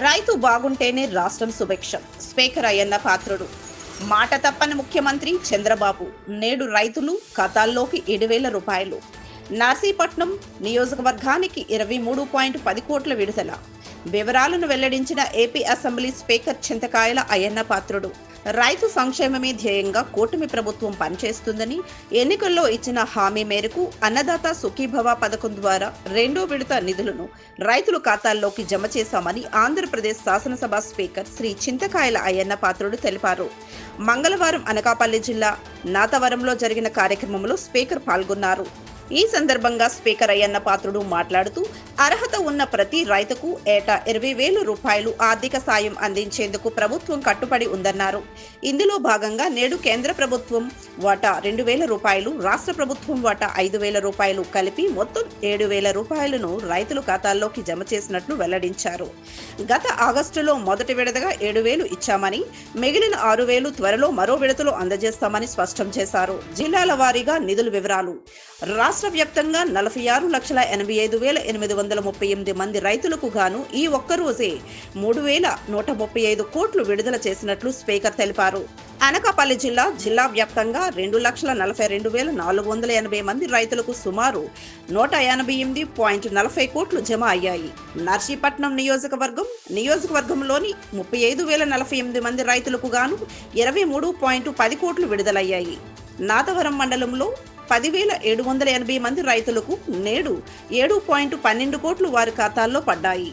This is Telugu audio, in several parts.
రైతు బాగుంటేనే రాష్ట్రం సుభిక్షం. స్పీకర్ అయ్యన్న పాత్రుడు. మాట తప్పని ముఖ్యమంత్రి చంద్రబాబు. నేడు రైతులు ఖాతాల్లోకి ఏడు వేల రూపాయలు. నర్సీపట్నం నియోజకవర్గానికి ఇరవై మూడు పాయింట్ పది కోట్ల విడుదల. వివరాలను వెల్లడించిన AP assembly speaker Chintakayala Ayyanna Patrudu. రైతు సంక్షేమమే ధ్యేయంగా కూటమి ప్రభుత్వం పనిచేస్తుందని ఎన్నికల్లో ఇచ్చిన హామీ మేరకు అన్నదాత సుఖీభవ పథకం ద్వారా రెండో విడత నిధులను రైతుల ఖాతాల్లోకి జమ చేశామని ఆంధ్రప్రదేశ్ శాసనసభ స్పీకర్ శ్రీ చింతకాయల అయ్యన్న పాత్రుడు తెలిపారు. మంగళవారం అనకాపల్లి జిల్లా నాతవరంలో జరిగిన కార్యక్రమంలో స్పీకర్ పాల్గొన్నారు. ఈ సందర్భంగా స్పీకర్ అయ్యన్న పాత్రుడు మాట్లాడుతూ అర్హత ఉన్న ప్రతి రైతుకు ఏటా ఇరవై వేల రూపాయలు ఆర్థిక సాయం అందించేందుకు ప్రభుత్వం కట్టుబడి ఉందన్నారు. ఇందులో భాగంగా నేడు కేంద్ర ప్రభుత్వం వాటా రెండు వేల రూపాయలు రాష్ట్ర ప్రభుత్వం వాటా ఐదు వేల రూపాయలు కలిపి మొత్తం ఏడు వేల రూపాయలను రైతుల ఖాతాల్లోకి జమ చేసినట్లు వెల్లడించారు. గత ఆగస్టులో మొదటి విడతగా ఏడు వేలు ఇచ్చామని మిగిలిన ఆరు వేలు త్వరలో మరో విడతలో అందజేస్తామని స్పష్టం చేశారు. జిల్లాల వారీగా నిధుల వివరాలు. రాష్ట్ర వ్యాప్తంగా నలభై ఆరు లక్షల ఎనభై ఐదు వేల ఎనిమిది వందల ముప్పై ఎనిమిది మంది రైతులకు గాను ఈ ఒక్క రోజే మూడు వేల నూట ముప్పై ఐదు కోట్లు విడుదల చేసినట్లు స్పీకర్ తెలిపారు. అనకాపల్లి జిల్లా జిల్లా వ్యాప్తంగా రెండు లక్షల నలభై రెండు వేల నాలుగు వందల ఎనభై మంది రైతులకు సుమారు నూట ఎనభై ఎనిమిది పాయింట్ నలభై కోట్లు జమ అయ్యాయి. నర్సీపట్నం నియోజకవర్గం నియోజకవర్గంలోని ముప్పై ఐదు వేల నలభై ఎనిమిది మంది రైతులకు గాను ఇరవై మూడు పాయింట్ పది కోట్లు విడుదలయ్యాయి. నాథవరం మండలంలో పదివేల ఏడు వందల ఎనభై మంది రైతులకు నేడు ఏడు పాయింట్ పన్నెండు కోట్లు వారి ఖాతాల్లో పడ్డాయి.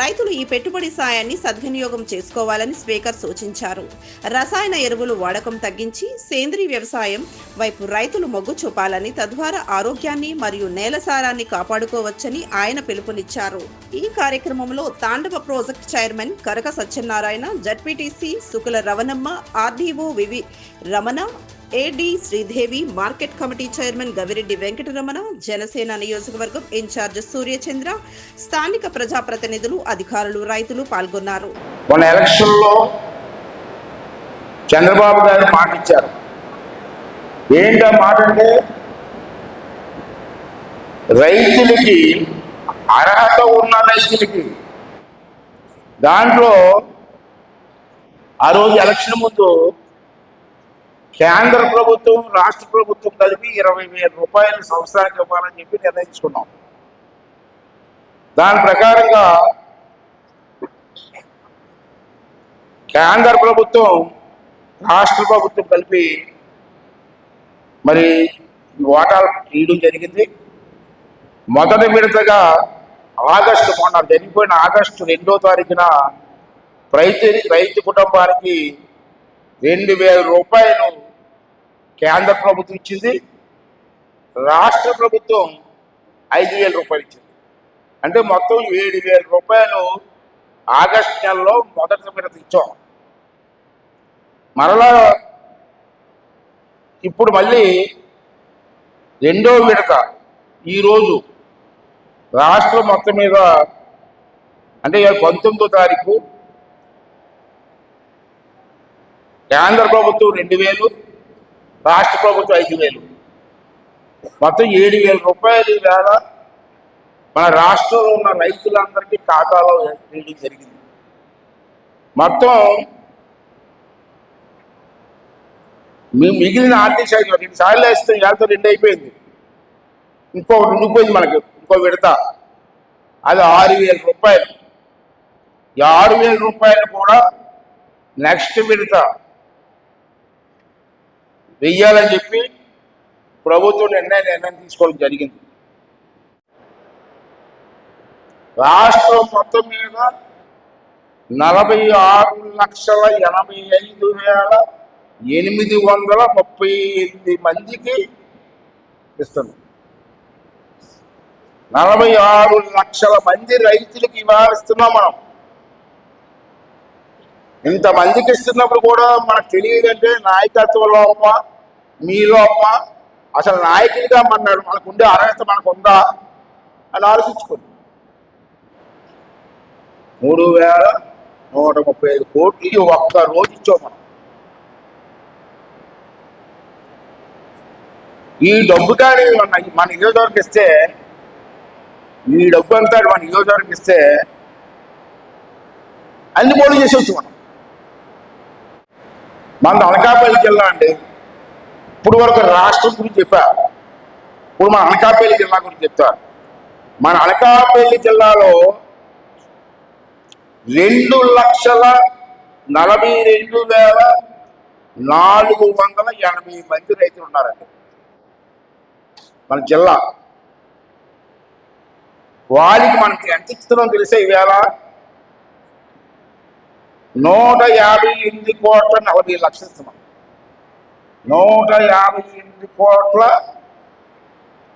రైతులు ఈ పెట్టుబడి సాయాన్ని సద్వినియోగం చేసుకోవాలని స్పీకర్ సూచించారు. రసాయన ఎరువులు వాడకం తగ్గించి సేంద్రీయ వ్యవసాయం వైపు రైతులు మొగ్గు చూపాలని తద్వారా ఆరోగ్యాన్ని మరియు నేల సారాన్ని కాపాడుకోవచ్చని ఆయన పిలుపునిచ్చారు. ఈ కార్యక్రమంలో Tandava project chairman Karaka Satyanarayana ZPTC Sukula Ravanamma RDO V V Ramana AD Sridevi market committee chairman Gavireddy Venkataramana Janasena నియోజకవర్గం ఇన్ఛార్జ్ సూర్యచంద్ర స్థానిక ప్రజాప్రతినిధులు అధికారులు రైతులు పాల్గొన్నారు. మొన్న ఎలక్షన్లో చంద్రబాబు గారు మాట ఇచ్చారు. ఏంటో మాట అంటే రైతులకి అర్హత ఉన్న రైతులకి దాంట్లో ఆ రోజు ఎలక్షన్ ముందు కేంద్ర ప్రభుత్వం రాష్ట్ర ప్రభుత్వం కలిపి ఇరవై వేల రూపాయలు సంవత్సరానికి ఇవ్వాలని చెప్పి నిర్ణయించుకున్నాం. దాని ప్రకారంగా కేంద్ర ప్రభుత్వం రాష్ట్ర ప్రభుత్వం కలిపి మరి వాటాలు ఓటాలు తీయడం జరిగింది. మొదటి విడతగా ఆగస్టు మొన్న జరిగిపోయిన ఆగస్టు రెండో తారీఖున రైతు రైతు కుటుంబానికి రెండు వేల రూపాయలు కేంద్ర ప్రభుత్వం ఇచ్చింది రాష్ట్ర ప్రభుత్వం ఐదు వేల రూపాయలు ఇచ్చింది. అంటే మొత్తం ఏడు వేల రూపాయలు ఆగస్టు నెలలో మొదటి విడత ఇచ్చాం. మరలా ఇప్పుడు మళ్ళీ రెండో విడత ఈరోజు రాష్ట్రం మొత్తం మీద అంటే పంతొమ్మిదో తారీఖు కేంద్ర ప్రభుత్వం రెండు వేలు రాష్ట్ర ప్రభుత్వం ఐదు వేలు. మొత్తం ఏడు వేల రూపాయలు వేల మన రాష్ట్రంలో ఉన్న రైతులందరికీ ఖాతాలో వేయడం జరిగింది. మొత్తం మేము మిగిలిన ఆర్థిక శాఖ రెండు సార్లు వేస్తే వేలతో రెండు అయిపోయింది. ఇంకొకటి ఉండిపోయింది మనకి ఇంకో విడత. అది ఆరు వేల రూపాయలు. ఈ ఆరు వేల రూపాయలు కూడా నెక్స్ట్ విడత. వెయ్యాలని చెప్పి ప్రభుత్వం నిర్ణయం నిర్ణయం తీసుకోవడం జరిగింది. రాష్ట్రం మొత్తం మీద నలభై ఆరు లక్షల ఎనభై ఐదు వేల ఎనిమిది వందల ముప్పై ఎనిమిది మందికి ఇస్తున్నాం. నలభై ఆరు లక్షల మంది రైతులకు ఇవాళ ఇస్తున్నాం మనం. ఇంతమందికి ఇస్తున్నప్పుడు కూడా మనకు తెలియదంటే నాయకత్వ లోప మీ లోప అసలు నాయకుడిగా మన్నాడు మనకు ఉండే అర్హత మనకు ఉందా అని ఆలోచించుకోండి. మూడు వేల నూట ముప్పై ఐదు కోట్లు ఒక్క రోజు ఇచ్చాం మనం. ఈ డబ్బు కానీ మన మన నియోజకవర్గం ఇస్తే ఈ డబ్బు అంతా మన నియోజకవర్గం ఇస్తే అన్ని పోటీ చేసేవచ్చు మనం. మన అనకాపల్లి జిల్లా అండి. ఇప్పుడు వరకు రాష్ట్రం గురించి చెప్పా. ఇప్పుడు మన అనకాపల్లి జిల్లా గురించి చెప్తా. మన అనకాపల్లి జిల్లాలో రెండు లక్షల నలభై రెండు వేల నాలుగు వందల ఎనభై మంది రైతులు ఉన్నారండి. మన జిల్లా. వారికి మనకి ఎంత ఇస్తున్నాం తెలిసే ఈవేళ నూట యాభై ఎనిమిది కోట్ల నలభై లక్షలు ఇస్తున్నాం. నూట యాభై ఎనిమిది కోట్ల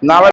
నలభై